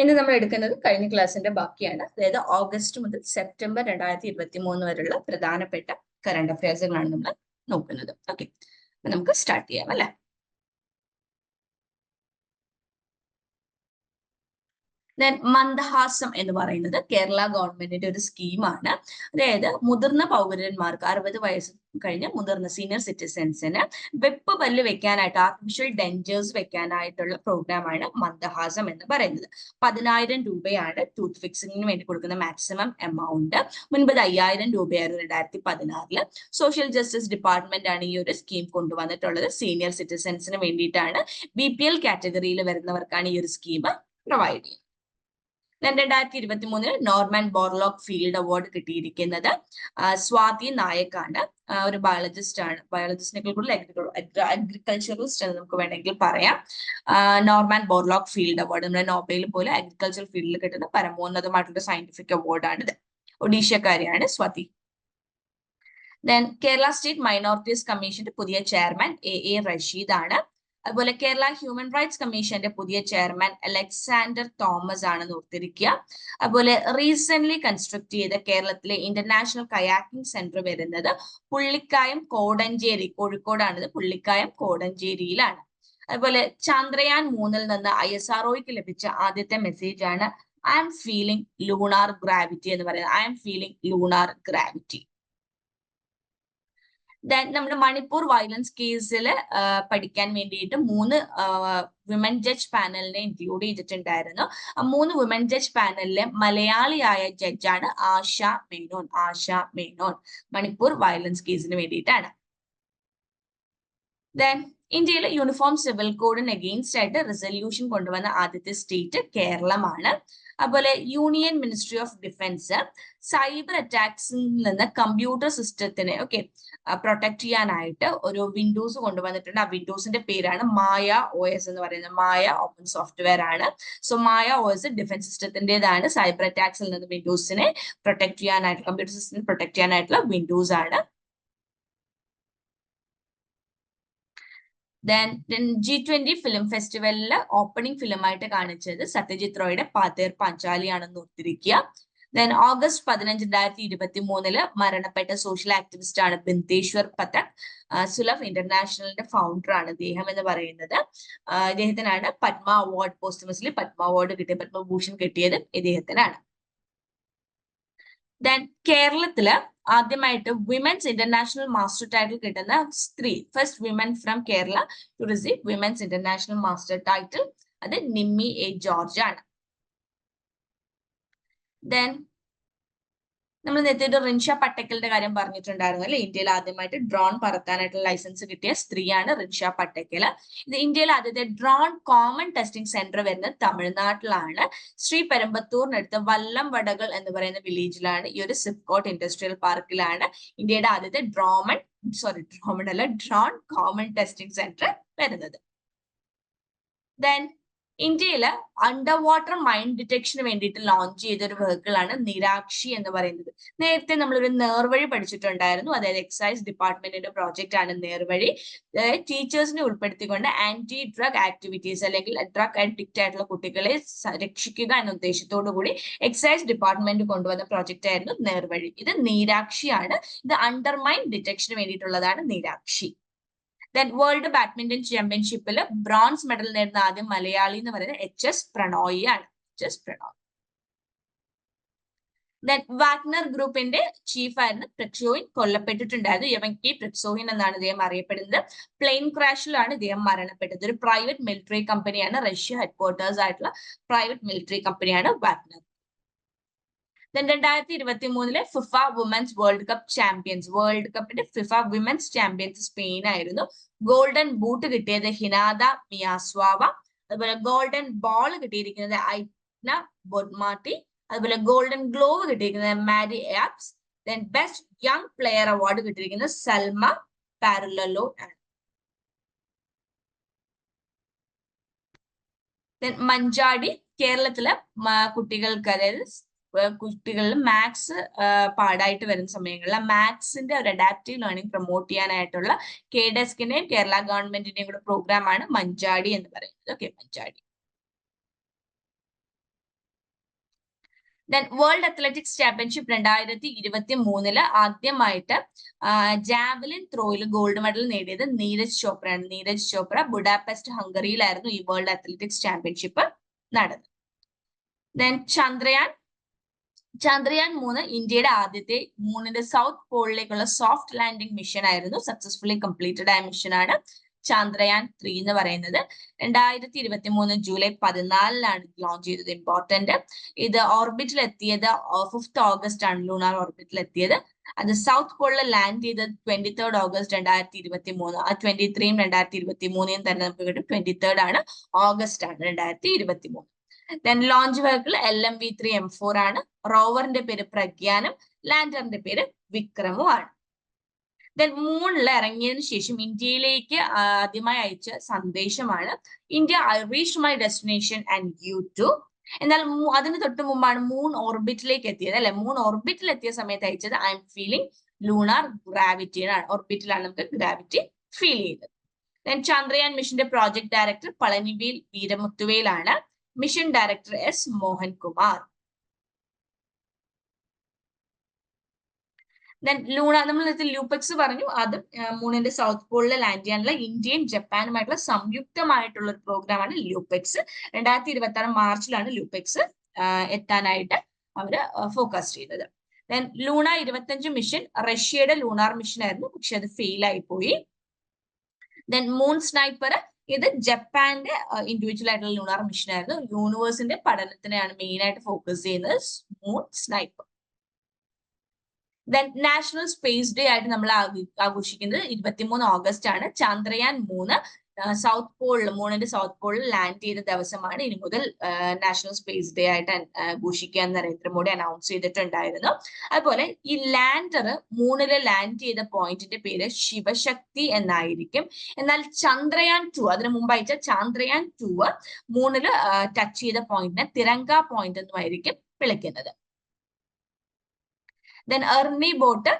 ഇന്ന് നമ്മൾ എടുക്കുന്നത് കഴിഞ്ഞ ക്ലാസ്സിന്റെ ബാക്കിയാണ്. അതായത് ഓഗസ്റ്റ് മുതൽ സെപ്റ്റംബർ രണ്ടായിരത്തി ഇരുപത്തി മൂന്ന് വരെയുള്ള പ്രധാനപ്പെട്ട കറണ്ട് അഫയേഴ്സുകളാണ് നമ്മൾ നോക്കുന്നത്. ഓക്കെ നമുക്ക് സ്റ്റാർട്ട് ചെയ്യാം അല്ലെ? ദെൻ മന്ദഹാസം എന്ന് പറയുന്നത് കേരള ഗവൺമെന്റിന്റെ ഒരു സ്കീമാണ് അതായത് മുതിർന്ന പൗരന്മാർക്ക് അറുപത് വയസ്സ് കഴിഞ്ഞ മുതിർന്ന സീനിയർ സിറ്റിസൺസിന് വെപ്പ് പല്ല് വെക്കാനായിട്ട് ആർട്ടിഫിഷ്യൽ ഡെഞ്ചേഴ്സ് വെക്കാനായിട്ടുള്ള പ്രോഗ്രാമാണ് മന്ദഹാസം എന്ന് പറയുന്നത്. പതിനായിരം രൂപയാണ് ടൂത്ത് ഫിക്സിങ്ങിന് വേണ്ടി കൊടുക്കുന്ന മാക്സിമം എമൗണ്ട് മുൻപത് അയ്യായിരം രൂപയായിരുന്നു രണ്ടായിരത്തി പതിനാറിൽ സോഷ്യൽ ജസ്റ്റിസ് ഡിപ്പാർട്ട്മെന്റ് ആണ് ഈ ഒരു സ്കീം കൊണ്ടുവന്നിട്ടുള്ളത്. സീനിയർ സിറ്റിസൺസിന് വേണ്ടിയിട്ടാണ്. ബി പി എൽ കാറ്റഗറിയിൽ വരുന്നവർക്കാണ് ഈ ഒരു സ്കീം പ്രൊവൈഡ് ചെയ്യുന്നത്. രണ്ടായിരത്തി ഇരുപത്തി മൂന്നിന് നോർമാൻ ബോർലോക്ക് ഫീൽഡ് അവാർഡ് കിട്ടിയിരിക്കുന്നത് സ്വാതി നായക്കാണ്. ഒരു ബയോളജിസ്റ്റ് ആണ്. ബയോളജിസ്റ്റിനെ കൂടുതൽ അഗ്രികൾച്ചറിസ്റ്റ് എന്ന് നമുക്ക് വേണമെങ്കിൽ പറയാം. നോർമാൻ ബോർലോക്ക് ഫീൽഡ് അവാർഡ് നമ്മുടെ നോബേൽ പോലെ അഗ്രികൾച്ചർ ഫീൽഡിൽ കിട്ടുന്ന പരമോന്നതമായിട്ടുള്ള സയന്റിഫിക് അവാർഡാണ് ഇത്. ഒഡീഷക്കാരിയാണ് Swathi. Then Kerala state minorities കമ്മീഷന്റെ പുതിയ ചെയർമാൻ എ എ റഷീദ് ആണ് അതുപോലെ കേരള ഹ്യൂമൻ റൈറ്റ്സ് കമ്മീഷന്റെ പുതിയ ചെയർമാൻ അലക്സാണ്ടർ തോമസ് ആണെന്ന് ഓർത്തിരിക്കുക അതുപോലെ റീസെന്റ് കൺസ്ട്രക്ട് ചെയ്ത കേരളത്തിലെ ഇന്റർനാഷണൽ കയാക്കിംഗ് സെന്റർ വരുന്നത് പുള്ളിക്കായം കോടഞ്ചേരി കോഴിക്കോടാണിത്. പുള്ളിക്കായം കോടഞ്ചേരിയിലാണ്. അതുപോലെ ചന്ദ്രയാൻ മൂന്നിൽ നിന്ന് ഐ എസ് ആർഒയ്ക്ക് ലഭിച്ച ആദ്യത്തെ മെസ്സേജ് ആണ് I M feeling lunar gravity എന്ന് പറയുന്നത്. I'm feeling lunar gravity then നമ്മുടെ മണിപ്പൂർ വയലൻസ് കേസിൽ പഠിക്കാൻ വേണ്ടിയിട്ട് മൂന്ന് വിമൻ ജഡ്ജ് പാനലിനെ ഇൻക്ലൂഡ് ചെയ്തിട്ടുണ്ടായിരുന്നു. മൂന്ന് വിമൻ ജഡ്ജ് പാനലിലെ മലയാളിയായ ജഡ്ജാണ് ആശ മേനോൻ. ആശ മേനോൻ മണിപ്പൂർ വയലൻസ് കേസിന് വേണ്ടിയിട്ടാണ്. ദെൻ ഇന്ത്യയിലെ യൂണിഫോം സിവിൽ കോഡിന് അഗെയിൻസ്റ്റ് ആയിട്ട് റിസൊല്യൂഷൻ കൊണ്ടുവന്ന ആദ്യത്തെ സ്റ്റേറ്റ് കേരളമാണ്. അതുപോലെ union ministry of defence cyber അറ്റാക്സിൽ നിന്ന് കമ്പ്യൂട്ടർ സിസ്റ്റത്തിനെ ഓക്കെ പ്രൊട്ടക്ട് ചെയ്യാനായിട്ട് ഒരു വിൻഡോസ് കൊണ്ടുവന്നിട്ടുണ്ട്. ആ വിൻഡോസിന്റെ പേരാണ് മായ ഒ എസ് എന്ന് പറയുന്നത്. മായ ഓപ്പൺ സോഫ്റ്റ്വെയർ ആണ്. So Maya O S defence സിസ്റ്റത്തിന്റെതാണ് cyber അറ്റാക്സിൽ നിന്ന് വിൻഡോസിനെ പ്രൊട്ടക്ട് ചെയ്യാനായിട്ട് കമ്പ്യൂട്ടർ സിസ്റ്റത്തിനെ പ്രൊട്ടക്ട് ചെയ്യാനായിട്ടുള്ള വിൻഡോസ് ആണ്. ദെൻ ജി ട്വന്റി ഫിലിം ഫെസ്റ്റിവലിൽ ഓപ്പണിംഗ് ഫിലിമായിട്ട് കാണിച്ചത് സത്യജിത് റോയുടെ പാതേർ പാഞ്ചാലിയാണെന്ന് ഓർത്തിരിക്കുക. ദെൻ ഓഗസ്റ്റ് പതിനഞ്ച് രണ്ടായിരത്തി ഇരുപത്തി മൂന്നിൽ മരണപ്പെട്ട സോഷ്യൽ ആക്ടിവിസ്റ്റ് ആണ് ബിന്ദേശ്വർ പതക്. സുലഭ് ഇന്റർനാഷണലിന്റെ ഫൗണ്ടർ ആണ് ഇദ്ദേഹം എന്ന് പറയുന്നത്. ഇദ്ദേഹത്തിനാണ് Padma award posthumously Padma award കിട്ടിയ പത്മഭൂഷൺ കിട്ടിയത് ഇദ്ദേഹത്തിനാണ്. ദെൻ കേരളത്തിൽ ആദ്യമായിട്ട് വിമൻസ് ഇന്റർനാഷണൽ മാസ്റ്റർ ടൈറ്റിൽ കിട്ടുന്ന സ്ത്രീ. First women from Kerala to receive women's international master title അത് നിമ്മി എ ജോർജ് ആണ്. ദെൻ നമ്മൾ നേരത്തെ റിൻഷ പട്ടേക്കലിന്റെ കാര്യം പറഞ്ഞിട്ടുണ്ടായിരുന്നു അല്ലെ? ഇന്ത്യയിൽ ആദ്യമായിട്ട് ഡ്രോൺ പറത്താനായിട്ടുള്ള ലൈസൻസ് കിട്ടിയ സ്ത്രീയാണ് റിൻഷ പട്ടേക്കൽ ഇത് ഇന്ത്യയിൽ ആദ്യത്തെ ഡ്രോൺ കോമൺ ടെസ്റ്റിംഗ് സെന്റർ വരുന്നത് തമിഴ്നാട്ടിലാണ്. ശ്രീ പെരമ്പത്തൂറിനടുത്ത് വല്ലം വടകൾ എന്ന് പറയുന്ന വില്ലേജിലാണ് ഈ ഒരു സിപ്കോട്ട് ഇൻഡസ്ട്രിയൽ പാർക്കിലാണ് ഇന്ത്യയുടെ ആദ്യത്തെ ഡ്രോമൺ സോറി ഡ്രോമൺ അല്ല ഡ്രോൺ കോമൺ ടെസ്റ്റിംഗ് സെന്റർ വരുന്നത്. ദെൻ ഇന്ത്യയിൽ അണ്ടർ വാട്ടർ മൈൻ ഡിറ്റക്ഷന് വേണ്ടിയിട്ട് ലോഞ്ച് ചെയ്ത ഒരു വെഹിക്കിൾ ആണ് നിരാക്ഷി എന്ന് പറയുന്നത്. നേരത്തെ നമ്മളൊരു നേർവഴി പഠിച്ചിട്ടുണ്ടായിരുന്നു. അതായത് എക്സൈസ് ഡിപ്പാർട്ട്മെന്റിന്റെ പ്രോജക്റ്റ് ആണ് നേർവഴി. ടീച്ചേഴ്സിനെ ഉൾപ്പെടുത്തിക്കൊണ്ട് ആന്റി ഡ്രഗ് ആക്ടിവിറ്റീസ് അല്ലെങ്കിൽ ഡ്രഗ് അഡിക്റ്റ് ആയിട്ടുള്ള കുട്ടികളെ രക്ഷിക്കുക എന്ന ഉദ്ദേശത്തോടു കൂടി എക്സൈസ് ഡിപ്പാർട്ട്മെന്റ് കൊണ്ടുവന്ന പ്രോജക്റ്റ് ആയിരുന്നു നേർവഴി. ഇത് നീരാക്ഷിയാണ്. ഇത് അണ്ടർ മൈൻ ഡിറ്റക്ഷന് വേണ്ടിയിട്ടുള്ളതാണ് നീരാക്ഷി. വേൾഡ് ബാഡ്മിന്റൺ ചാമ്പ്യൻഷിപ്പിൽ ബ്രോൺസ് മെഡൽ നേടുന്ന ആദ്യം മലയാളി എന്ന് പറയുന്നത് എച്ച് എസ് പ്രണോയി ആണ്. H S Prannoy. Then Wagner ഗ്രൂപ്പിന്റെ ചീഫ് ആയിരുന്നു പ്രക്സോയിൻ കൊല്ലപ്പെട്ടിട്ടുണ്ടായിരുന്നു. യവൻകി പ്രക്ഷോഹിൻ എന്നാണ് ഇദ്ദേഹം അറിയപ്പെടുന്നത്. പ്ലെയിൻ ക്രാഷിലാണ് ഇദ്ദേഹം മരണപ്പെട്ടത്. ഒരു പ്രൈവറ്റ് മിലിറ്ററി കമ്പനിയാണ് റഷ്യ ഹെഡ്ക്വാർട്ടേഴ്സ് ആയിട്ടുള്ള പ്രൈവറ്റ് മിലിറ്ററി കമ്പനിയാണ് വാഗ്നർ ദെൻ രണ്ടായിരത്തി ഇരുപത്തി മൂന്നിലെ FIFA women's world cup champions world കപ്പിന്റെ ഫിഫ വിമൻസ് ചാമ്പ്യൻസ് സ്പെയിൻ ആയിരുന്നു. ഗോൾഡൻ ബൂട്ട് കിട്ടിയത് ഹിനാദ മിയാസ്വാവ. അതുപോലെ ഗോൾഡൻ ബോൾ കിട്ടിയിരിക്കുന്നത് ഐന ബൊഡ്മാട്ടി അതുപോലെ ഗോൾഡൻ ഗ്ലോവ് കിട്ടിയിരിക്കുന്നത് Mary Earps then best young player award കിട്ടിയിരിക്കുന്നത് സൽമ പാരലോ ആണ്. മഞ്ചാടി കേരളത്തിലെ കുട്ടികൾക്ക് അതായത് കുട്ടികളിൽ മാത്സ് പാടായിട്ട് വരുന്ന സമയങ്ങളിൽ മാത്സിന്റെ ഒരു അഡാപ്റ്റീവ് ലേണിംഗ് പ്രൊമോട്ട് ചെയ്യാനായിട്ടുള്ള കെ ഡെസ്കിന്റെയും കേരള ഗവൺമെന്റിന്റെയും കൂടെ പ്രോഗ്രാമാണ് മഞ്ചാടി എന്ന് പറയുന്നത്. Okay Manjadi. Then world athletics championship രണ്ടായിരത്തി ഇരുപത്തി മൂന്നിൽ ആദ്യമായിട്ട് ജാവലിൻ ത്രോയിൽ ഗോൾഡ് മെഡൽ നേടിയത് നീരജ് ചോപ്രയാണ്. നീരജ് ചോപ്ര ബുഡാപെസ്റ്റ് ഹംഗറിയിലായിരുന്നു ഈ വേൾഡ് അത്ലറ്റിക്സ് ചാമ്പ്യൻഷിപ്പ് നടന്നത്. ദെൻ ചന്ദ്രയാൻ ചന്ദ്രയാൻ മൂന്ന് ഇന്ത്യയുടെ ആദ്യത്തെ മൂന്നിന്റെ സൗത്ത് പോളിലേക്കുള്ള സോഫ്റ്റ് ലാൻഡിംഗ് മിഷൻ ആയിരുന്നു. സക്സസ്ഫുള്ളി കംപ്ലീറ്റഡ് ആയ മിഷനാണ് ചന്ദ്രയാൻ ത്രീ എന്ന് പറയുന്നത്. രണ്ടായിരത്തി ഇരുപത്തി മൂന്ന് ജൂലൈ പതിനാലിനാണ് ലോഞ്ച് ചെയ്തത്. ഇമ്പോർട്ടന്റ് ഇത് ഓർബിറ്റിൽ എത്തിയത് ഫിഫ്ത് ഓഗസ്റ്റ് ആണ്. ലൂണാർ ഓർബിറ്റിൽ എത്തിയത്. അത് സൗത്ത് പോളിൽ ലാൻഡ് ചെയ്തത് ട്വന്റി തേർഡ് ഓഗസ്റ്റ് രണ്ടായിരത്തി ഇരുപത്തി മൂന്ന് ആ ട്വന്റി ത്രീയും രണ്ടായിരത്തി ഇരുപത്തി മൂന്നിനും തന്നെ നമുക്ക് കിട്ടും. ട്വന്റി തേർഡ് ആണ് ഓഗസ്റ്റ് ആണ് രണ്ടായിരത്തി ഇരുപത്തി മൂന്ന് then launch vehicle L M V three M four ആണ്. റോവറിന്റെ പേര് പ്രഗ്യാനും ലാൻഡറിന്റെ പേര് വിക്രമും ആണ് ദെൻ മൂണിൽ ഇറങ്ങിയതിനു ശേഷം ഇന്ത്യയിലേക്ക് ആദ്യമായി അയച്ച സന്ദേശമാണ് India I reach my destination and you too എന്നാൽ അതിന് തൊട്ട് മുമ്പാണ് മൂൺ ഓർബിറ്റിലേക്ക് എത്തിയത് അല്ലെ? മൂൺ ഓർബിറ്റിൽ എത്തിയ സമയത്ത് അയച്ചത് ഐ എം ഫീലിംഗ് ലൂണാർ ഗ്രാവിറ്റിയാണ് ഓർബിറ്റിലാണ് നമുക്ക് ഗ്രാവിറ്റി ഫീൽ ചെയ്തത് ദെൻ ചന്ദ്രയാൻ മിഷന്റെ project director Palanivel വീരമുത്തുവേലാണ് mission director S Mohankumar then Luna നമ്മൾ നേരത്തെ ലൂപെക്സ് പറഞ്ഞു. അത് മൂണിന്റെ സൗത്ത് പോളിലെ ലാൻഡ് ചെയ്യാനുള്ള ഇന്ത്യയും ജപ്പാനുമായിട്ടുള്ള സംയുക്തമായിട്ടുള്ള ഒരു പ്രോഗ്രാമാണ് ലൂപെക്സ് രണ്ടായിരത്തി ഇരുപത്തി ആറ് മാർച്ചിലാണ് ലൂപെക്സ് എത്താനായിട്ട് അവർ ഫോക്കസ് ചെയ്തത്. ദെൻ ലൂണ ഇരുപത്തഞ്ച് മിഷൻ റഷ്യയുടെ ലൂണാർ മിഷൻ ആയിരുന്നു. പക്ഷെ അത് ഫെയിൽ ആയി പോയി. ദെൻ മൂൺ സ്നൈപ്പർ ഇത് ജപ്പാന്റെ ഇൻഡിവിജ്വൽ ആയിട്ടുള്ള ലൂണാർ മിഷൻ ആയിരുന്നു. യൂണിവേഴ്സിന്റെ പഠനത്തിനെയാണ് മെയിൻ ആയിട്ട് ഫോക്കസ് ചെയ്യുന്നത് moon sniper then national space day ആയിട്ട് നമ്മൾ ആഘോഷിക്കുന്നത് ഇരുപത്തിമൂന്ന് ഓഗസ്റ്റ് ആണ്. ചന്ദ്രയാൻ മൂന്ന് സൗത്ത് പോളിൽ മൂണിന്റെ സൗത്ത് പോളിൽ ലാൻഡ് ചെയ്ത ദിവസമാണ്. ഇനി മുതൽ നാഷണൽ സ്പേസ് ഡേ ആയിട്ട് ആഘോഷിക്കുക നരേന്ദ്രമോദി അനൗൺസ് ചെയ്തിട്ടുണ്ടായിരുന്നു. അതുപോലെ ഈ ലാൻഡർ മൂണിൽ ലാൻഡ് ചെയ്ത പോയിന്റിന്റെ പേര് ശിവശക്തി എന്നായിരിക്കും. എന്നാൽ ചന്ദ്രയാൻ ടു അതിനു മുമ്പ് അയച്ച ചന്ദ്രയാൻ ടു മൂണിൽ ടച്ച് ചെയ്ത പോയിന്റിനെ തിരങ്ക പോയിന്റ് എന്നുമായിരിക്കും വിളിക്കുന്നത്. ദെൻ എർണി ബോട്ട്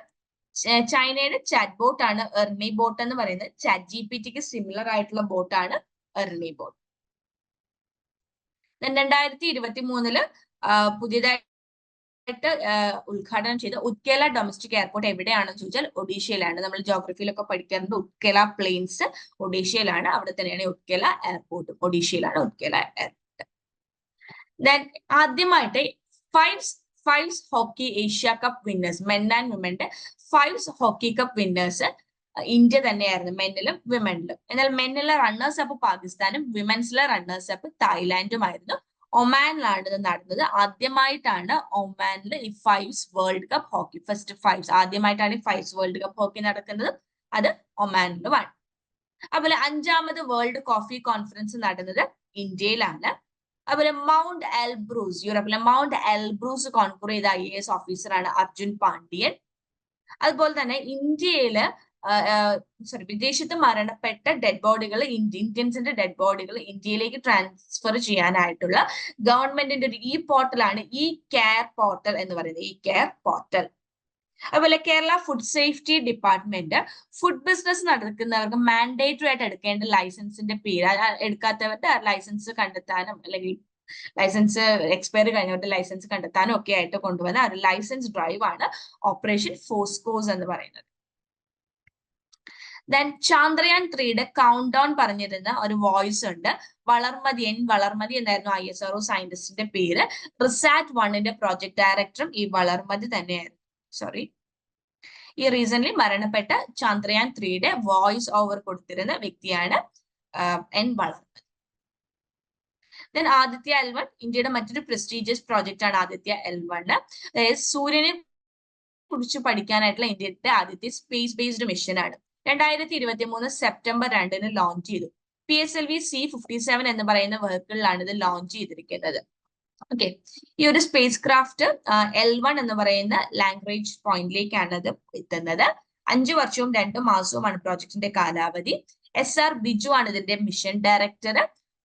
ചൈനയുടെ ചാറ്റ് ബോട്ട് ആണ് എർണി ബോട്ട് എന്ന് പറയുന്നത്. ചാറ്റ് ജി പി ടിക്ക് സിമിലർ ആയിട്ടുള്ള ബോട്ട് ആണ് എർണി ബോട്ട് രണ്ടായിരത്തി ഇരുപത്തി മൂന്നിൽ പുതിയതായിട്ട് ഉദ്ഘാടനം ചെയ്ത ഉത്കേല ഡൊമസ്റ്റിക് എയർപോർട്ട് എവിടെയാണെന്ന് ചോദിച്ചാൽ ഒഡീഷയിലാണ്. നമ്മൾ ജോഗ്രഫിയിലൊക്കെ പഠിക്കാറുണ്ട്. ഉത്കേല പ്ലെയിൻസ് ഒഡീഷയിലാണ്. അവിടെ തന്നെയാണ് ഉത്കേല എയർപോർട്ട് ഒഡീഷയിലാണ് ഉത്കേല എയർപോർട്ട് ദെൻ ആദ്യമായിട്ട് five fives hockey Asia cup winners men and വിമന്റെ fives hockey cup winners India തന്നെയായിരുന്നു മെന്നിലും വിമനിലും എന്നാൽ മെന്നിലെ റണ്ണേഴ്സ് അപ്പ് പാകിസ്ഥാനും വിമൻസിലെ റണ്ണേഴ്സ് അപ്പ് തായ്ലാന്റുമായിരുന്നു ഒമാനിലാണ് ഇത് നടന്നത്. ആദ്യമായിട്ടാണ് ഒമാനിൽ ഈ fives world cup hockey first fives ആദ്യമായിട്ടാണ് ഈ ഫൈവ്സ് വേൾഡ് കപ്പ് ഹോക്കി നടക്കുന്നത്. അത് ഒമാനിലുമാണ്. അതുപോലെ അഞ്ചാമത് വേൾഡ് കോഫി കോൺഫറൻസ് നടന്നത് ഇന്ത്യയിലാണ്. അതുപോലെ മൗണ്ട് എൽബ്രൂസ് യൂറോപ്പിലെ മൗണ്ട് എൽബ്രൂസ് കോൺക്കൂർ ചെയ്ത ഐ എ എസ് ഓഫീസറാണ് അർജുൻ പാണ്ഡ്യൻ. അതുപോലെ തന്നെ ഇന്ത്യയിൽ സോറി വിദേശത്ത് മരണപ്പെട്ട ഡെഡ് ബോഡികൾ ഇന്ത്യൻസിന്റെ ഡെഡ് ബോഡികൾ ഇന്ത്യയിലേക്ക് ട്രാൻസ്ഫർ ചെയ്യാനായിട്ടുള്ള ഗവൺമെന്റിന്റെ ഒരു ഇ പോർട്ടലാണ് ഇ കെയർ പോർട്ടൽ എന്ന് പറയുന്നത്. ഇ കെയർ പോർട്ടൽ അതുപോലെ Kerala food safety department food business നടക്കുന്നവർക്ക് mandatory ആയിട്ട് എടുക്കേണ്ട ലൈസൻസിന്റെ പേര് എടുക്കാത്തവരുടെ ലൈസൻസ് കണ്ടെത്താനും അല്ലെങ്കിൽ ലൈസൻസ് എക്സ്പയറി കഴിഞ്ഞവരുടെ ലൈസൻസ് കണ്ടെത്താനും ഒക്കെ ആയിട്ട് കൊണ്ടുവന്ന ഒരു ലൈസൻസ് ഡ്രൈവ് ആണ് ഓപ്പറേഷൻ ഫോസ്കോസ് എന്ന് പറയുന്നത്. ദെൻ ചാന്ദ്രയാൻ ത്രീയുടെ കൗണ്ട് ഡൗൺ പറഞ്ഞിരുന്ന ഒരു വോയിസ് ഉണ്ട്. വളർമതി എൻ വളർമതി എന്നായിരുന്നു ഐ എസ് ആർഒ സയന്റിസ്റ്റിന്റെ പേര്. റിസാറ്റ് വണ്ണിന്റെ പ്രോജക്ട് ഡയറക്ടറും ഈ വളർമതി തന്നെയായിരുന്നു. സോറി ഈ റീസൻലി മരണപ്പെട്ട ചന്ദ്രയാൻ ത്രീയുടെ വോയിസ് ഓവർ കൊടുത്തിരുന്ന വ്യക്തിയാണ് N Valarmathi then Aditya L one ഇന്ത്യയുടെ മറ്റൊരു പ്രസ്റ്റീജിയസ് പ്രോജക്റ്റ് ആണ് ആദിത്യ എൽ വൺ സൂര്യനെ കുറിച്ച് പഠിക്കാനായിട്ടുള്ള ഇന്ത്യയുടെ ആദ്യത്തെ സ്പേസ് ബേസ്ഡ് മിഷൻ ആണ്. രണ്ടായിരത്തി ഇരുപത്തി മൂന്ന് സെപ്റ്റംബർ രണ്ടിന് ലോഞ്ച് ചെയ്തു. P S L V C fifty seven എന്ന് പറയുന്ന വെഹിക്കിളിലാണ് ഇത് ലോഞ്ച് ചെയ്തിരിക്കുന്നത്. ഓക്കെ ഈ ഒരു സ്പേസ് ക്രാഫ്റ്റ് എൽ വൺ എന്ന് പറയുന്ന ലാംഗ്വേജ് പോയിന്റിലേക്കാണ് അത് എത്തുന്നത്. അഞ്ചു വർഷവും രണ്ടു മാസവുമാണ് പ്രോജക്റ്റിന്റെ കാലാവധി. എസ് ആർ ബിജു ആണ് ഇതിന്റെ mission director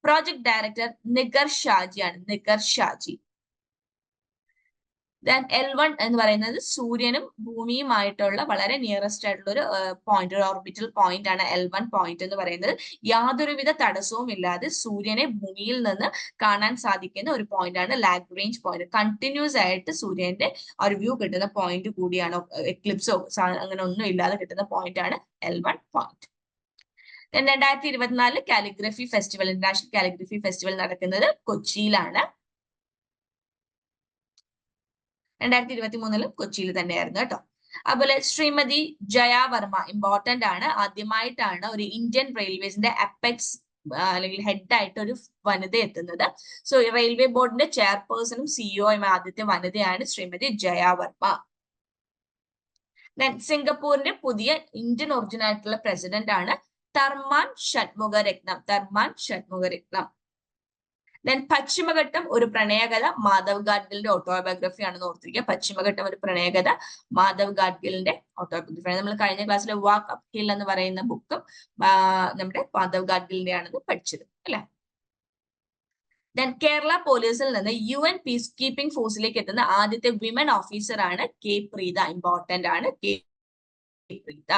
project director Nigar Shaji ആണ്. Nigar Shaji. Then L one എന്ന് പറയുന്നത് സൂര്യനും ഭൂമിയുമായിട്ടുള്ള വളരെ നിയറസ്റ്റ് ആയിട്ടുള്ള ഒരു പോയിന്റ് ഒരു ഓർബിറ്റൽ പോയിന്റ് ആണ് എൽ വൺ പോയിന്റ് എന്ന് പറയുന്നത്. യാതൊരുവിധ തടസ്സവും ഇല്ലാതെ സൂര്യനെ ഭൂമിയിൽ നിന്ന് കാണാൻ സാധിക്കുന്ന ഒരു പോയിന്റ് ആണ് ലാഗ്റേഞ്ച് പോയിന്റ് കണ്ടിന്യൂസ് ആയിട്ട് സൂര്യന്റെ ഒരു വ്യൂ കിട്ടുന്ന പോയിന്റ് കൂടിയാണ് എക്ലിപ്സോ അങ്ങനെ ഒന്നും ഇല്ലാതെ കിട്ടുന്ന പോയിന്റ് ആണ് എൽ വൺ പോയിന്റ് രണ്ടായിരത്തി ഇരുപത്തിനാല് calligraphy festival international calligraphy festival നടക്കുന്നത് കൊച്ചിയിലാണ്. രണ്ടായിരത്തി ഇരുപത്തി മൂന്നിലും കൊച്ചിയിൽ തന്നെയായിരുന്നു കേട്ടോ. അതുപോലെ ശ്രീമതി ജയ വർമ്മ ഇമ്പോർട്ടന്റ് ആണ്. ആദ്യമായിട്ടാണ് ഒരു ഇന്ത്യൻ റെയിൽവേസിന്റെ അപ്പെക്സ് അല്ലെങ്കിൽ ഹെഡ് ആയിട്ട് ഒരു വനിത എത്തുന്നത്. സോ റെയിൽവേ ബോർഡിന്റെ ചെയർപേഴ്സണും സിഇഒയും ആദ്യത്തെ വനിതയാണ് ശ്രീമതി ജയ വർമ്മ. സിംഗപ്പൂരിന്റെ പുതിയ ഇന്ത്യൻ ഒറിജിനായിട്ടുള്ള പ്രസിഡന്റ് ആണ് തർമാൻ ഷഡ്മുഖരത്നം. തർമാൻ ഷഡ്മുഖരത്നം. ദെൻ പശ്ചിമഘട്ടം ഒരു പ്രണയകഥ മാധവ് ഗാഡ്ഗിലിന്റെ ഓട്ടോബയോഗ്രഫി ആണെന്ന് ഓർത്തിരിക്കുക. പശ്ചിമഘട്ടം ഒരു പ്രണയകഥ മാധവ് ഗാഡ്ഗിലിന്റെ ഓട്ടോബയോഗ്രഫി നമ്മൾ കഴിഞ്ഞ ക്ലാസ്സിലെ വാക്ക് അപ് ഹിൽ എന്ന് പറയുന്ന ബുക്കും നമ്മുടെ മാധവ് ഗാഡ്ഗിലിന്റെ ആണെന്ന് പഠിച്ചത് അല്ലെ? ദെൻ കേരള പോലീസിൽ നിന്ന് യു എൻ പീസ് കീപ്പിംഗ് ഫോഴ്സിലേക്ക് എത്തുന്ന ആദ്യത്തെ വിമൻ ഓഫീസർ ആണ് കെ പ്രീത ഇമ്പോർട്ടന്റ് ആണ് കെ പ്രീത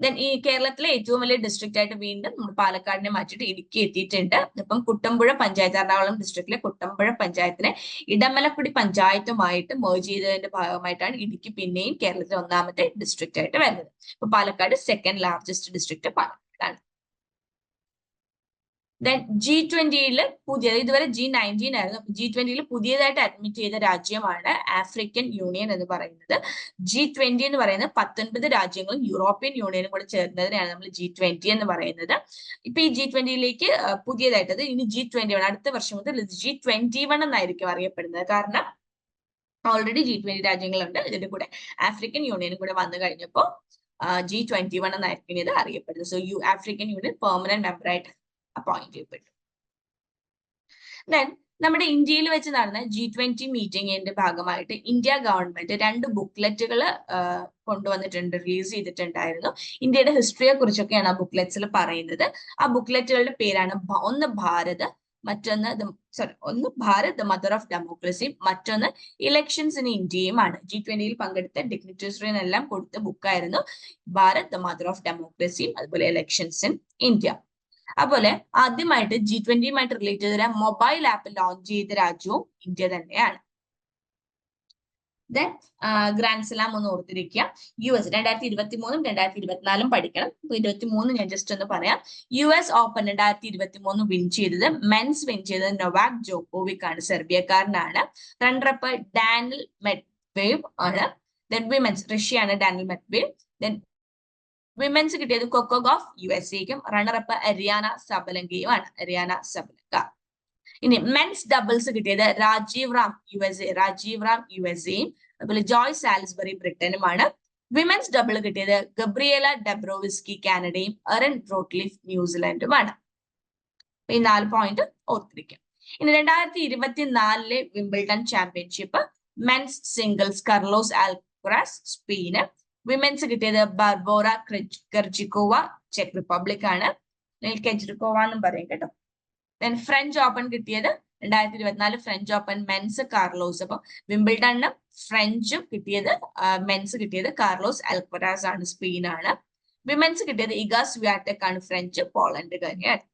ദെൻ ഈ കേരളത്തിലെ ഏറ്റവും വലിയ ഡിസ്ട്രിക്റ്റ് ആയിട്ട് വീണ്ടും നമ്മൾ പാലക്കാടിനെ മാറ്റിയിട്ട് ഇടുക്കി എത്തിയിട്ടുണ്ട്. ഇപ്പം കുട്ടമ്പുഴ പഞ്ചായത്ത് എറണാകുളം ഡിസ്ട്രിക്റ്റിലെ കുട്ടമ്പുഴ പഞ്ചായത്തിനെ ഇടമലക്കുടി പഞ്ചായത്തുമായിട്ട് മേർജ് ചെയ്തതിന്റെ ഭാഗമായിട്ടാണ് ഇടുക്കി പിന്നെയും കേരളത്തിലെ ഒന്നാമത്തെ ഡിസ്ട്രിക്റ്റ് ആയിട്ട് വരുന്നത്. ഇപ്പൊ പാലക്കാട് സെക്കൻഡ് ലാർജസ്റ്റ് ഡിസ്ട്രിക്ട് പാലക്കാടാണ് ദെൻ ജി ട്വന്റിയിൽ പുതിയ ഇതുവരെ ജി നയന്റീൻ ആയിരുന്നു. ജി ട്വന്റിയിൽ പുതിയതായിട്ട് അഡ്മിറ്റ് ചെയ്ത രാജ്യമാണ് ആഫ്രിക്കൻ യൂണിയൻ എന്ന് പറയുന്നത്. ജി ട്വന്റി എന്ന് പറയുന്നത് പത്തൊൻപത് രാജ്യങ്ങളും യൂറോപ്യൻ യൂണിയനും കൂടെ ചേർന്നതിനാണ് നമ്മൾ ജി ട്വന്റി എന്ന് പറയുന്നത്. ഇപ്പൊ ഈ ജി ട്വന്റിയിലേക്ക് പുതിയതായിട്ടത് ഇനി ജി ട്വന്റി വൺ അടുത്ത വർഷം മുതൽ ജി ട്വന്റി വൺ എന്നായിരിക്കും അറിയപ്പെടുന്നത്. കാരണം ഓൾറെഡി ജി ട്വന്റി രാജ്യങ്ങളുണ്ട്. ഇതിന്റെ കൂടെ ആഫ്രിക്കൻ യൂണിയനും കൂടെ വന്നു കഴിഞ്ഞപ്പോൾ ജി ട്വന്റി വൺ എന്നായിരിക്കും ഇത് അറിയപ്പെടുന്നത്. So you African union permanent മെമ്പറായിട്ട് appoint ചെയ്യപ്പെട്ടു ദെൻ നമ്മുടെ ഇന്ത്യയിൽ വെച്ച് നടന്ന ജി ട്വന്റി മീറ്റിംഗിന്റെ ഭാഗമായിട്ട് ഇന്ത്യ ഗവൺമെന്റ് രണ്ട് ബുക്ക്ലെറ്റുകൾ കൊണ്ടുവന്നിട്ടുണ്ട് റിലീസ് ചെയ്തിട്ടുണ്ടായിരുന്നു. ഇന്ത്യയുടെ ഹിസ്റ്ററിയെ കുറിച്ചൊക്കെയാണ് ആ ബുക്ക്ലെറ്റ്സിൽ പറയുന്നത്. ആ ബുക്ക്ലെറ്റുകളുടെ പേരാണ് ഒന്ന് ഭാരത് മറ്റൊന്ന് സോറി ഒന്ന് Bharat the mother of democracy മറ്റൊന്ന് ഇലക്ഷൻസ് ഇൻ ഇന്ത്യയുമാണ് ജി ട്വന്റിയിൽ പങ്കെടുത്ത ഡിഗ്നിറ്ററീസിനെല്ലാം കൊടുത്ത ബുക്കായിരുന്നു ഭാരത് ദ മദർ ഓഫ് ഡെമോക്രസിയും അതുപോലെ ഇലക്ഷൻസ് ഇൻ ഇന്ത്യ അതുപോലെ ആദ്യമായിട്ട് ജി ട്വന്റിയുമായിട്ട് റിലേറ്റ് ചെയ്ത മൊബൈൽ ആപ്പ് ലോഞ്ച് ചെയ്ത രാജ്യവും ഇന്ത്യ തന്നെയാണ്. ഗ്രാൻഡ് സ്ലാം ഒന്ന് ഓർത്തിരിക്കുക. യു എസ് രണ്ടായിരത്തി ഇരുപത്തി മൂന്നും രണ്ടായിരത്തി ഇരുപത്തിനാലും പഠിക്കണം. ഇരുപത്തി മൂന്ന് ഞാൻ ജസ്റ്റ് ഒന്ന് പറയാം. യു എസ് ഓപ്പൺ രണ്ടായിരത്തി ഇരുപത്തി മൂന്ന് വിൻ ചെയ്തത് മെൻസ് വിൻ ചെയ്തത് നൊവാക് ജോക്കോവിക് ആണ് സെർബിയക്കാരനാണ്. റണ്ണറപ്പ് ഡാനിൽ മെഡ്വേവ് ആണ്. ദെൻ വിമൻസ് റഷ്യയാണ് ഡാനിൽ മെഡ്വേവ്. ദെൻ വിമൻസ് കിട്ടിയത് കൊക്കോഗോഫ് യു എസ് എക്കും റണ്ണറപ്പ് അരിയാന സബലങ്കയുമാണ് അരിയാന സബലങ്ക ഇനി മെൻസ് ഡബിൾസ് കിട്ടിയത് Rajeev Ram U S A Rajeev Ram U S എയും അതുപോലെ ജോയ് സാലിസ്ബറി ബ്രിട്ടനുമാണ്. വിമൻസ് ഡബിൾ കിട്ടിയത് ഗബ്രിയേല ഡെബ്രോവിസ്കി കാനഡയും. എറൻ റോട്ട്ലിഫ് ന്യൂസിലൻഡുമാണ്. ഈ നാല് പോയിന്റ് ഓർത്തിരിക്കും. ഇനി രണ്ടായിരത്തി ഇരുപത്തിനാലിലെ Wimbledon championship men's singles Carlos Alcaraz Spain women's കിട്ടിയത് ബാർബോറ ഗർജിക്കോവ ചെക്ക് റിപ്പബ്ലിക് ആണ്. കെജ്രിക്കോവ എന്നും പറയും കേട്ടോ. ദെൻ ഫ്രഞ്ച് ഓപ്പൺ കിട്ടിയത് രണ്ടായിരത്തി ഇരുപത്തിനാല് ഫ്രഞ്ച് ഓപ്പൺ മെൻസ് കാർലോസ് അപ്പൊ വിംബിൾഡണ്ണും ഫ്രഞ്ചും കിട്ടിയത് മെൻസ് കിട്ടിയത് കാർലോസ് അൽക്വറാസ് ആണ് സ്പെയിൻ ആണ്. വിമൻസ് കിട്ടിയത് ഇഗാസ് വ്യാറ്റക് ആണ് ഫ്രഞ്ച് പോളണ്ട് കാര്യമാണ്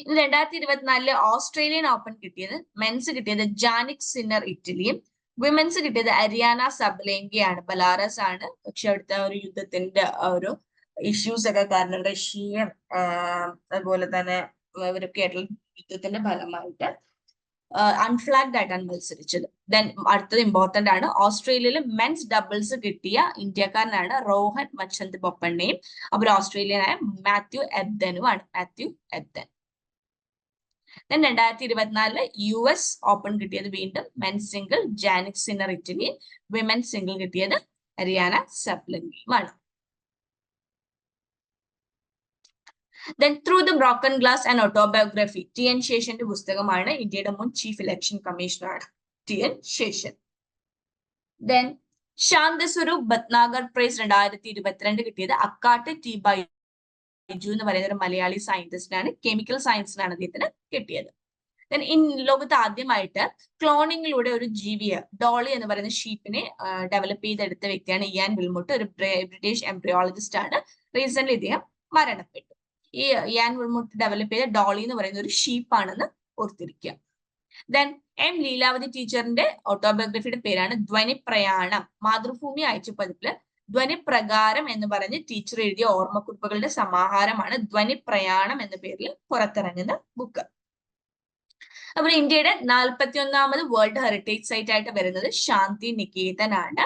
ഇനി രണ്ടായിരത്തി ഇരുപത്തിനാലിൽ ഓസ്ട്രേലിയൻ ഓപ്പൺ കിട്ടിയത് മെൻസ് കിട്ടിയത് ജാനിക് സിന്നർ ഇറ്റലിയും വിമൻസ് കിട്ടിയത് അരിയാന സബ്ലേങ്കയാണ് ബലാറസ് ആണ്. പക്ഷെ അവിടുത്തെ ഒരു യുദ്ധത്തിന്റെ ഒരു ഇഷ്യൂസ് ഒക്കെ കാരണം റഷ്യയും അതുപോലെ തന്നെ ഇവരൊക്കെ ആയിട്ടുള്ള യുദ്ധത്തിന്റെ ഫലമായിട്ട് അൺഫ്ലാഗ്ഡ് ആയിട്ടാണ് മത്സരിച്ചത്. ദെൻ അടുത്തത് ഇമ്പോർട്ടന്റ് ആണ്. ഓസ്ട്രേലിയയിൽ മെൻസ് ഡബിൾസ് കിട്ടിയ ഇന്ത്യക്കാരനാണ് റോഹൻ മച്ചന്ത് ബൊപ്പണ്ണയും അപ്പോൾ ഓസ്ട്രേലിയനായ മാത്യു എബ്ദനുമാണ് മാത്യു എബ്ദൻ രണ്ടായിരത്തി ഇരുപത്തിനാലിൽ യു എസ് ഓപ്പൺ കിട്ടിയത് വീണ്ടും men single Jannik Sinner Italy women single കിട്ടിയത് Aryna സപ്ലിംഗിയുമാണ് then through the broken glass and autobiography T N ശേഷന്റെ പുസ്തകമാണ് ഇന്ത്യയുടെ മുൻ chief election കമ്മീഷണറാണ് T N Seshan then Shanti Swarup Bhatnagar prize രണ്ടായിരത്തി ഇരുപത്തിരണ്ട് കിട്ടിയത് അക്കാട്ട് ടി ബൈജു എന്ന് പറയുന്ന ഒരു മലയാളി സയന്റിസ്റ്റിനാണ് കെമിക്കൽ സയൻസിനാണ് അദ്ദേഹത്തിന് കിട്ടിയത്. ലോകത്ത് ആദ്യമായിട്ട് ക്ലോണിങ്ങിലൂടെ ഒരു ജീവിയ ഡോളി എന്ന് പറയുന്ന ഷീപ്പിനെ ഡെവലപ്പ് ചെയ്തെടുത്ത വ്യക്തിയാണ് ഇയാൻ വിൽമുട്ട്. ഒരു ബ്രിട്ടീഷ് എംബ്രിയോളജിസ്റ്റ് ആണ്. റീസെന്റ് ഇദ്ദേഹം മരണപ്പെട്ടു. ഈ ഇയാൻ വിൽമുട്ട് ഡെവലപ്പ് ചെയ്ത ഡോളി എന്ന് പറയുന്ന ഒരു ഷീപ്പാണെന്ന് ഓർത്തിരിക്കുക. ദെൻ എം ലീലാവതി ടീച്ചറിന്റെ ഓട്ടോബയോഗ്രഫിയുടെ പേരാണ് ധ്വനിപ്രയാണം മാതൃഭൂമി അയച്ചുപതിപ്പിൽ ധ്വനിപ്രകാരം എന്ന് പറഞ്ഞ് ടീച്ചർ എഴുതിയ ഓർമ്മക്കുറിപ്പുകളുടെ സമാഹാരമാണ് ധ്വനിപ്രയാണം എന്ന പേരിൽ പുറത്തിറങ്ങുന്ന ബുക്ക് അപ്പോൾ ഇന്ത്യയുടെ നാൽപ്പത്തി ഒന്നാമത് വേൾഡ് ഹെറിറ്റേജ് സൈറ്റ് ആയിട്ട് വരുന്നത് ശാന്തി നികേതൻ ആണ്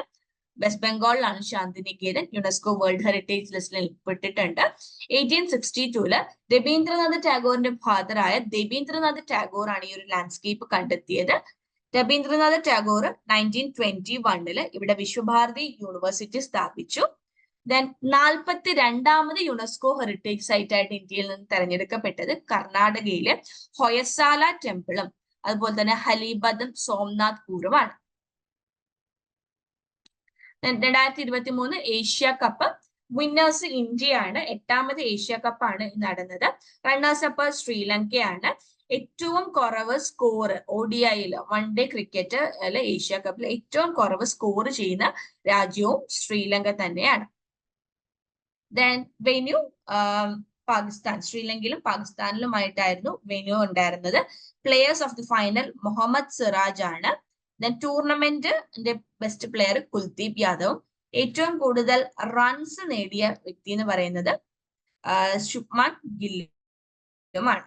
west ബംഗാളിലാണ് Shanti Niketan UNESCO world heritage ലിസ്റ്റിൽ ഉൾപ്പെട്ടിട്ടുണ്ട് എയ്റ്റീൻ സിക്സ്റ്റി ടൂൽ രവീന്ദ്രനാഥ് ടാഗോറിന്റെ ഫാദറായ രവീന്ദ്രനാഥ് ടാഗോർ ആണ് ഈ ഒരു ലാൻഡ്സ്കേപ്പ് കണ്ടെത്തിയത്. രവീന്ദ്രനാഥ് ടാഗോർ നയന്റീൻ ട്വന്റി വണ്ണിൽ ഇവിടെ വിശ്വഭാരതി യൂണിവേഴ്സിറ്റി സ്ഥാപിച്ചു. ദെൻ നാൽപ്പത്തി രണ്ടാമത് യുനെസ്കോ ഹെറിറ്റേജ് സൈറ്റ് ആയിട്ട് ഇന്ത്യയിൽ നിന്ന് തെരഞ്ഞെടുക്കപ്പെട്ടത് കർണാടകയിലെ ഹൊയസാല ടെമ്പിളും അതുപോലെ തന്നെ ഹലീബദും സോംനാഥ് പൂരുമാണ് രണ്ടായിരത്തി ഇരുപത്തി മൂന്ന് ഏഷ്യ കപ്പ് വിന്നേഴ്സ് ഇന്ത്യയാണ് എട്ടാമത് ഏഷ്യ കപ്പാണ് നടന്നത്. റണ്ണേഴ്സ് അപ്പ് ശ്രീലങ്കയാണ്. ഏറ്റവും കുറവ് സ്കോർ ഒഡിഐയിൽ വൺ ഡേ ക്രിക്കറ്റ് ഏഷ്യ കപ്പിൽ ഏറ്റവും കുറവ് സ്കോർ ചെയ്യുന്ന രാജ്യവും ശ്രീലങ്ക തന്നെയാണ്. Then venue Pakistan. ശ്രീലങ്കയിലും പാകിസ്ഥാനിലുമായിട്ടായിരുന്നു വെന്യൂ ഉണ്ടായിരുന്നത്. Players of the final Muhammad Siraj ആണ്. ദെൻ ടൂർണമെന്റിന്റെ ബെസ്റ്റ് പ്ലെയർ കുൽദീപ് യാദവും. ഏറ്റവും കൂടുതൽ റൺസ് നേടിയ വ്യക്തി എന്ന് പറയുന്നത് Shubman ഗില്ലുമാണ്.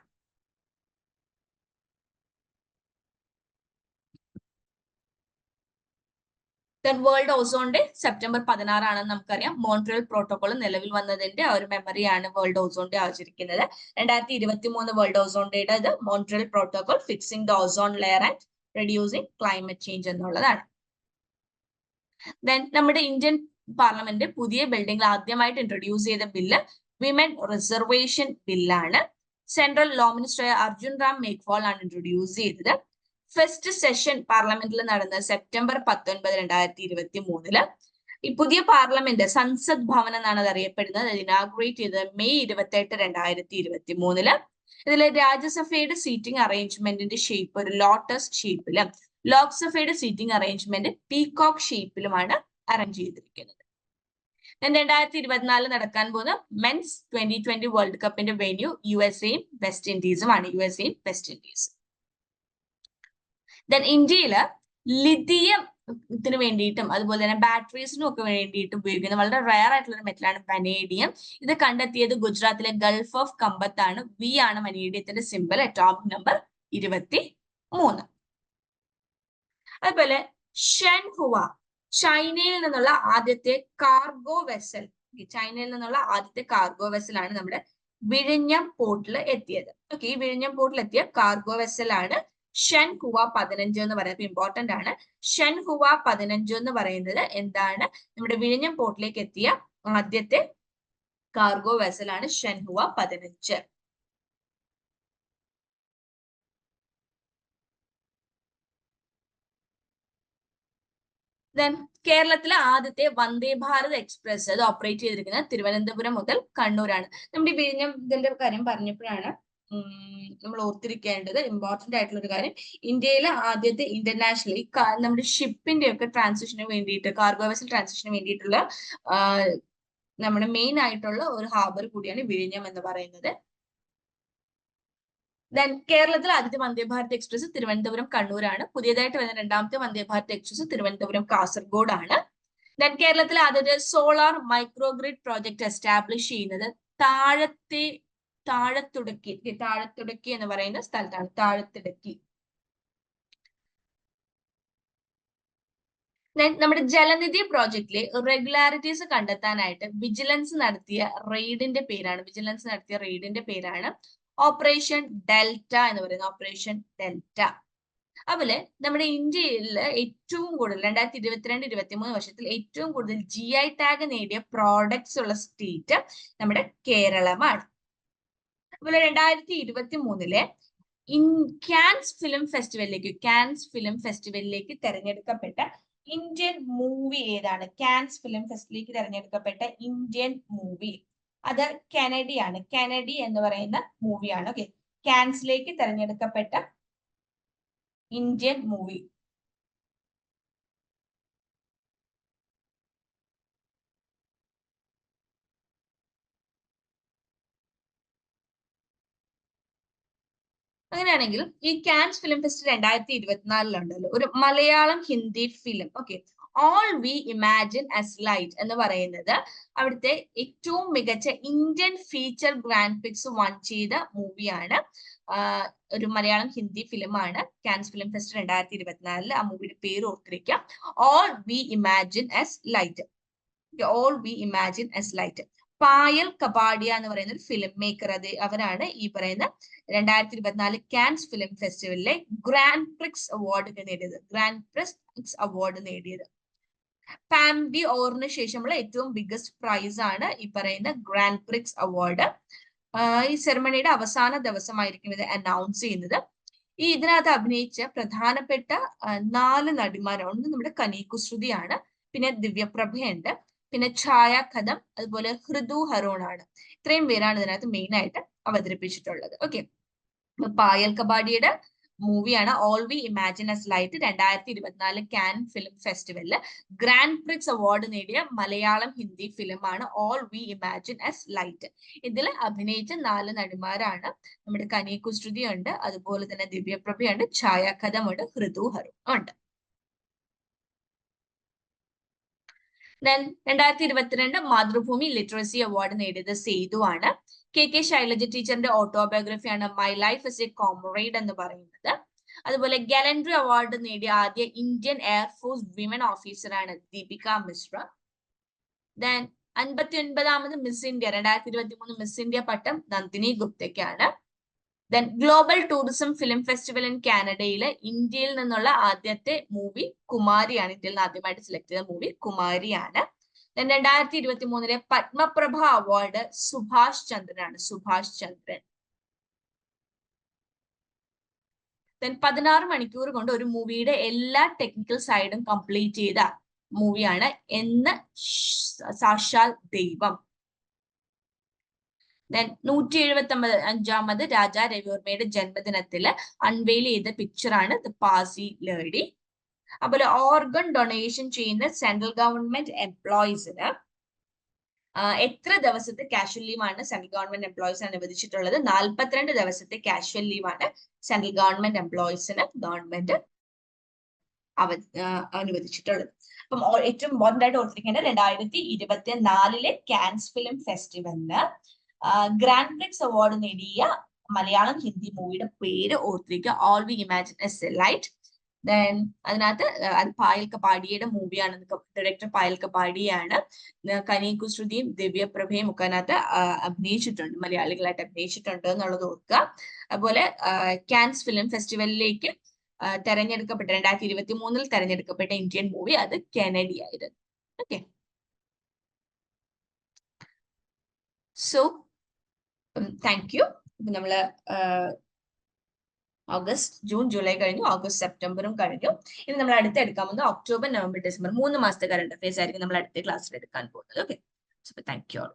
Then world ozone day September പതിനാറാണെന്ന് നമുക്കറിയാം. മോൺട്രിയൽ പ്രോട്ടോകോൾ നിലവിൽ വന്നതിന്റെ ആ ഒരു മെമ്മറിയാണ് വേൾഡ് ഓസോൺ ഡേ ആചരിക്കുന്നത്. രണ്ടായിരത്തി ഇരുപത്തി മൂന്ന് വേൾഡ് ഓസോൺ ഡേയുടെ ഇത് Montreal protocol fixing the ozone layer and reducing climate change എന്നുള്ളതാണ്. ദെൻ നമ്മുടെ ഇന്ത്യൻ പാർലമെന്റ് പുതിയ ബിൽഡിംഗിൽ ആദ്യമായിട്ട് ഇൻട്രൊഡ്യൂസ് ചെയ്ത ബില്ല് വിമൻ റിസർവേഷൻ ബില്ലാണ് central law minister Arjun Ram Meghwal ആണ് ഇൻട്രൊഡ്യൂസ് ചെയ്തത്. ഫസ്റ്റ് സെഷൻ പാർലമെന്റിൽ നടന്ന സെപ്റ്റംബർ പത്തൊൻപത് രണ്ടായിരത്തി ഇരുപത്തി മൂന്നിൽ ഈ പുതിയ പാർലമെന്റ് സൻസദ് ഭവൻ എന്നാണ് അത് അറിയപ്പെടുന്നത് അത് ഇനാഗുറേറ്റ് ചെയ്തത് മെയ് ഇരുപത്തി എട്ട് രണ്ടായിരത്തി ഇരുപത്തി മൂന്നിൽ ഇതിൽ രാജ്യസഭയുടെ സീറ്റിംഗ് അറേഞ്ച്മെന്റിന്റെ ഷേപ്പ് ഒരു ലോട്ടസ് ഷേപ്പിലും ലോക്സഭയുടെ സീറ്റിംഗ് അറേഞ്ച്മെന്റ് പീകോക്ക് ഷേപ്പിലുമാണ് അറേഞ്ച് ചെയ്തിരിക്കുന്നത്. രണ്ടായിരത്തി ഇരുപത്തിനാല് നടക്കാൻ പോകുന്ന മെൻസ് ട്വന്റി ട്വന്റി വേൾഡ് കപ്പിന്റെ വെന്യൂ യു എസ് എയും വെസ്റ്റ് ഇൻഡീസുമാണ് യു എസ് എയും വെസ്റ്റ് ഇൻഡീസും ദെൻ ഇന്ത്യയിൽ ലിഥിയം ത്തിന് വേണ്ടിയിട്ടും അതുപോലെ തന്നെ ബാറ്ററീസിനും ഒക്കെ വേണ്ടിയിട്ട് ഉപയോഗിക്കുന്ന വളരെ റയർ ആയിട്ടുള്ള ഒരു മെറ്റലാണ് വനേഡിയം ഇത് കണ്ടെത്തിയത് ഗുജറാത്തിലെ ഗൾഫ് ഓഫ് കമ്പത്താണ് വി ആണ് വനേഡിയത്തിന്റെ സിമ്പിൾ അറ്റോമിക് നമ്പർ ഇരുപത്തി മൂന്ന് അതുപോലെ ഷെൻഹുവ ചൈനയിൽ നിന്നുള്ള ആദ്യത്തെ കാർഗോ വെസൽ ചൈനയിൽ നിന്നുള്ള ആദ്യത്തെ കാർഗോ വെസലാണ് നമ്മുടെ വിഴിഞ്ഞം പോർട്ടിൽ എത്തിയത്. ഓക്കെ ഈ വിഴിഞ്ഞം പോർട്ടിൽ എത്തിയ കാർഗോ വെസലാണ് ഷൻ ഹുവ പതിനഞ്ച് എന്ന് പറയുന്നത് ഇമ്പോർട്ടന്റ് ആണ്. ഷൻ ഹുവ പതിനഞ്ച് എന്ന് പറയുന്നത് എന്താണ്? നമ്മുടെ വിഴിഞ്ഞം പോർട്ടിലേക്ക് എത്തിയ ആദ്യത്തെ കാർഗോ വെസലാണ് ഷൻ ഹുവ പതിനഞ്ച്. ദെൻ കേരളത്തിലെ ആദ്യത്തെ വന്ദേ ഭാരത് എക്സ്പ്രസ് അത് ഓപ്പറേറ്റ് ചെയ്തിരിക്കുന്നത് തിരുവനന്തപുരം മുതൽ കണ്ണൂരാണ്. നമ്മുടെ വിഴിഞ്ഞം ഇതിന്റെ കാര്യം പറഞ്ഞപ്പോഴാണ് നമ്മൾ ഓർത്തിരിക്കേണ്ടത് ഇമ്പോർട്ടന്റ് ആയിട്ടുള്ള ഒരു കാര്യം. ഇന്ത്യയിലെ ആദ്യത്തെ ഇന്റർനാഷണൽ ഈ നമ്മുടെ ഷിപ്പിന്റെ ഒക്കെ ട്രാൻസിഷന് വേണ്ടിയിട്ട് കാർഗോ വെസൽ ട്രാൻസിഷന് വേണ്ടിയിട്ടുള്ള നമ്മുടെ മെയിൻ ആയിട്ടുള്ള ഒരു ഹാർബർ കൂടിയാണ് വിഴിഞ്ഞം എന്ന് പറയുന്നത്. ദെൻ കേരളത്തിൽ ആദ്യത്തെ വന്ദേ ഭാരത് എക്സ്പ്രസ് തിരുവനന്തപുരം കണ്ണൂരാണ്. പുതിയതായിട്ട് വരുന്ന രണ്ടാമത്തെ വന്ദേ ഭാരത് എക്സ്പ്രസ് തിരുവനന്തപുരം കാസർഗോഡ് ആണ് ദെൻ കേരളത്തിൽ ആദ്യത്തെ സോളാർ മൈക്രോഗ്രിഡ് പ്രോജക്ട് എസ്റ്റാബ്ലിഷ് ചെയ്യുന്നത് താഴത്തെ താഴത്തുടക്കി താഴത്തുടക്കി എന്ന് പറയുന്ന സ്ഥലത്താണ് താഴത്തുടക്കി. നമ്മുടെ ജലനിധി പ്രോജക്റ്റിലെ റെഗുലാരിറ്റീസ് കണ്ടെത്താനായിട്ട് വിജിലൻസ് നടത്തിയ റെയ്ഡിന്റെ പേരാണ് വിജിലൻസ് നടത്തിയ റെയ്ഡിന്റെ പേരാണ് ഓപ്പറേഷൻ ഡെൽറ്റ എന്ന് പറയുന്ന ഓപ്പറേഷൻ ഡെൽറ്റ അതുപോലെ നമ്മുടെ ഇന്ത്യയിൽ ഏറ്റവും കൂടുതൽ രണ്ടായിരത്തി ഇരുപത്തിരണ്ട് ഇരുപത്തി മൂന്ന് വർഷത്തിൽ ഏറ്റവും കൂടുതൽ ജി ഐ ടാഗ് നേടിയ പ്രോഡക്ട്സ് ഉള്ള സ്റ്റേറ്റ് നമ്മുടെ കേരളമാണ്. അതുപോലെ രണ്ടായിരത്തി ഇരുപത്തി മൂന്നിലെ ഇൻ ക്യാൻസ് ഫിലിം ഫെസ്റ്റിവലിലേക്ക് ക്യാൻസ് ഫിലിം ഫെസ്റ്റിവലിലേക്ക് തെരഞ്ഞെടുക്കപ്പെട്ട ഇന്ത്യൻ മൂവി ഏതാണ്? ക്യാൻസ് ഫിലിം ഫെസ്റ്റിലേക്ക് തെരഞ്ഞെടുക്കപ്പെട്ട ഇന്ത്യൻ മൂവി. അത് ആണ് കെനഡി എന്ന് പറയുന്ന മൂവിയാണ് ഓക്കെ ക്യാൻസിലേക്ക് തെരഞ്ഞെടുക്കപ്പെട്ട ഇന്ത്യൻ മൂവി. അങ്ങനെയാണെങ്കിൽ ഈ കാൻസ് ഫിലിം ഫെസ്റ്റ് രണ്ടായിരത്തി ഇരുപത്തിനാലിലുണ്ടല്ലോ ഒരു Malayalam Hindi film okay all we imagine as light എന്ന് പറയുന്നത് അവിടുത്തെ ഏറ്റവും മികച്ച Indian feature grand prix won ചെയ്ത മൂവിയാണ് ഒരു മലയാളം ഹിന്ദി ഫിലിമാണ് കാൻസ് ഫിലിം ഫെസ്റ്റ് രണ്ടായിരത്തി ഇരുപത്തിനാലിൽ ആ മൂവിയുടെ പേര് ഓർത്തിരിക്കാം. All we imagine as light all we imagine as light Payal Kapadia എന്ന് പറയുന്ന ഒരു ഫിലിം മേക്കർ അത് അവരാണ് ഈ പറയുന്ന രണ്ടായിരത്തി ഇരുപത്തിനാല് കാൻസ് ഫിലിം ഫെസ്റ്റിവലിലെ ഗ്രാൻഡ് പ്രിക്സ് അവാർഡ് നേടിയത്. ഗ്രാൻഡ് പ്രിക്സ് അവാർഡ് നേടിയത്. പാംഡി ഓറിന് ശേഷമുള്ള ഏറ്റവും ബിഗ്ഗസ്റ്റ് പ്രൈസ് ആണ് ഈ പറയുന്ന ഗ്രാൻഡ് പ്രിക്സ് അവാർഡ് ഈ സെറമണിയുടെ അവസാന ദിവസമായിരിക്കും ഇത് അനൗൺസ് ചെയ്യുന്നത്. ഈ ഇതിനകത്ത് അഭിനയിച്ച പ്രധാനപ്പെട്ട നാല് നടിമാരാണ്. ഒന്ന് നമ്മുടെ കനീകുശ്രുതിയാണ് പിന്നെ ദിവ്യപ്രഭയുണ്ട്. പിന്നെ ഛായ കഥം അതുപോലെ ഹൃദു ഹറോൺ ആണ് ഇത്രയും പേരാണ് ഇതിനകത്ത് മെയിൻ ആയിട്ട് അവതരിപ്പിച്ചിട്ടുള്ളത്. ഓക്കെ പായൽ കബാഡിയുടെ മൂവിയാണ് all we imagine as light രണ്ടായിരത്തി ഇരുപത്തിനാല് കാൻ ഫിലിം ഫെസ്റ്റിവലിൽ ഗ്രാൻഡ് പ്രിക്സ് അവാർഡ് നേടിയ മലയാളം ഹിന്ദി ഫിലിമാണ് all we imagine as light ഇതിൽ അഭിനയിച്ച നാല് നടിമാരാണ് നമ്മുടെ കനി കുശ്രുതി ഉണ്ട് അതുപോലെ തന്നെ ദിവ്യപ്രഭയുണ്ട് ഛായാകഥമുണ്ട് ഹൃദു ഹറു ഉണ്ട്. ദെൻ രണ്ടായിരത്തി ഇരുപത്തിരണ്ട് മാതൃഭൂമി ലിറ്ററസി അവാർഡ് നേടിയത് സേതു ആണ് കെ കെ ശൈലജ ടീച്ചറിന്റെ ഓട്ടോബയോഗ്രഫിയാണ് my life is a comrade എന്ന് പറയുന്നത്. അതുപോലെ ഗാലൻഡ്രി അവാർഡ് നേടിയ ആദ്യ ഇന്ത്യൻ എയർഫോഴ്സ് വിമൻ ഓഫീസറാണ് ദീപിക മിശ്ര. ദെൻ അൻപത്തി ഒൻപതാമത് മിസ് ഇന്ത്യ രണ്ടായിരത്തി ഇരുപത്തി മൂന്ന് മിസ് ഇന്ത്യ പട്ടം Nandini ഗുപ്തയ്ക്കാണ്. Then global tourism film festival in കാനഡയിൽ ഇന്ത്യയിൽ നിന്നുള്ള ആദ്യത്തെ മൂവി കുമാരിയാണ്. ഇന്ത്യയിൽ നിന്ന് ആദ്യമായിട്ട് സെലക്ട് ചെയ്ത മൂവി കുമാരിയാണ്. ദെൻ രണ്ടായിരത്തി ഇരുപത്തി മൂന്നിലെ പത്മപ്രഭ അവാർഡ് സുഭാഷ് ചന്ദ്രനാണ്. സുഭാഷ് ചന്ദ്രൻ. ദെൻ പതിനാറ് മണിക്കൂർ കൊണ്ട് ഒരു മൂവിയുടെ എല്ലാ ടെക്നിക്കൽ സൈഡും കംപ്ലീറ്റ് ചെയ്ത മൂവിയാണ് എന്ന് സാക്ഷാൽ ദൈവം. ദെൻ നൂറ്റി എഴുപത്തി ഒമ്പത് അഞ്ചാമത് രാജാ രവിവർമ്മയുടെ ജന്മദിനത്തിൽ അൺവെയിൽ ചെയ്ത പിക്ചറാണ് ദ പാസി ലേഡി അതുപോലെ ഓർഗൺ ഡൊണേഷൻ ചെയ്യുന്ന സെൻട്രൽ ഗവൺമെന്റ് എംപ്ലോയീസിന് എത്ര ദിവസത്തെ കാഷ്വൽ ലീവാണ് സെൻട്രൽ ഗവൺമെന്റ് എംപ്ലോയീസ് അനുവദിച്ചിട്ടുള്ളത്? നാൽപ്പത്തിരണ്ട് ദിവസത്തെ കാഷ്വൽ ലീവാണ് സെൻട്രൽ ഗവൺമെന്റ് എംപ്ലോയീസിന് ഗവൺമെന്റ് അവ അനുവദിച്ചിട്ടുള്ളത്. അപ്പം ഏറ്റവും ഇമ്പോർട്ടന്റ് ആയിട്ട് ഓർത്തിരിക്കേണ്ടത് രണ്ടായിരത്തി ഇരുപത്തി നാലിലെ കാൻസ് ഫിലിം ഫെസ്റ്റിവലിന് ഗ്രാൻഡ് പ്രിക്സ് അവാർഡ് നേടിയ മലയാളം ഹിന്ദി മൂവിയുടെ പേര് ഓർത്തിരിക്കുക. All we imagine as a light then അതിനകത്ത് അത് പായൽ കപാടിയുടെ മൂവിയാണ് ഡയറക്ടർ പായൽ കപാടിയാണ് കനി കുശ്രുതിയും ദിവ്യപ്രഭയും ഒക്കെ അതിനകത്ത് അഭിനയിച്ചിട്ടുണ്ട്. മലയാളികളായിട്ട് അഭിനയിച്ചിട്ടുണ്ട് എന്നുള്ളത് ഓർക്കുക. അതുപോലെ കാൻസ് ഫിലിം ഫെസ്റ്റിവലിലേക്ക് തെരഞ്ഞെടുക്കപ്പെട്ട രണ്ടായിരത്തി ഇരുപത്തി മൂന്നിൽ തെരഞ്ഞെടുക്കപ്പെട്ട ഇന്ത്യൻ മൂവി അത് കെനഡി ആയിരുന്നു. ഓക്കെ സോ താങ്ക് യു നമ്മൾ ഓഗസ്റ്റ് ജൂൺ ജൂലൈ കഴിഞ്ഞു. ഓഗസ്റ്റ് സെപ്റ്റംബറും കഴിഞ്ഞു. ഇനി നമ്മൾ അടുത്ത് എടുക്കാൻ പോകുന്നത് ഒക്ടോബർ നവംബർ ഡിസംബർ മൂന്ന് മാസത്തെ കറണ്ട് അഫയേഴ്സ് ആയിരിക്കും നമ്മൾ അടുത്ത ക്ലാസ്സിൽ എടുക്കാൻ പോകുന്നത്. Okay thank you all